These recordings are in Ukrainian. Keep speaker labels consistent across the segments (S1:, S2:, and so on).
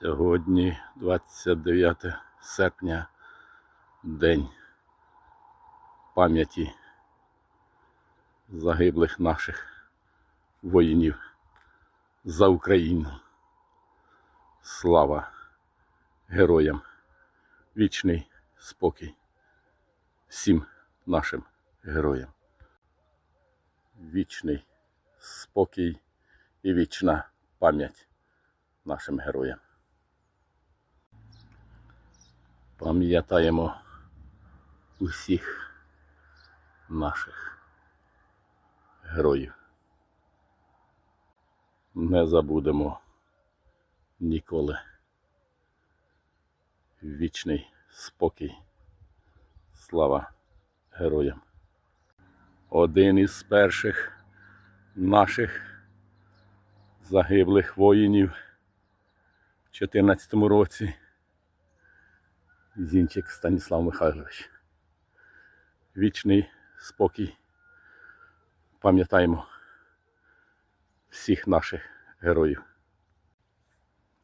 S1: Сьогодні 29 серпня, День пам'яті загиблих наших воїнів за Україну. Слава героям! Вічний спокій всім нашим героям. Вічний спокій і вічна пам'ять нашим героям. Пам'ятаємо усіх наших героїв. Не забудемо ніколи вічний спокій. Слава героям. Один із перших наших загиблих воїнів в 2014 році. Зінчик Станіслав Михайлович. Вічний спокій. Пам'ятаємо всіх наших героїв.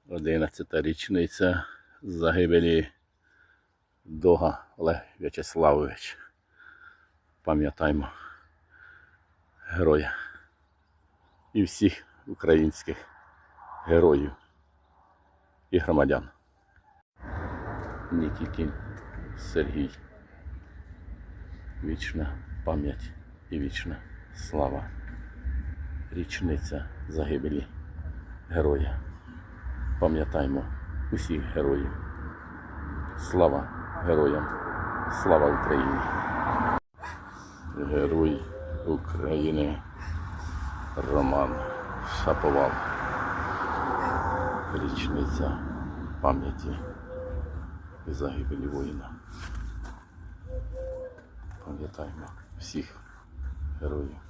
S1: 11 річниця загибелі Дога Олег В'ячеславович. Пам'ятаємо героя і всіх українських героїв і громадян. Нікітін Сергій. Вічна пам'ять і вічна слава. Річниця загибелі героя. Пам'ятаємо усіх героїв. Слава героям! Слава Україні! Герой України Роман Шаповал. Річниця пам'яті і загибелі воїна. Пам'ятаємо всіх героїв.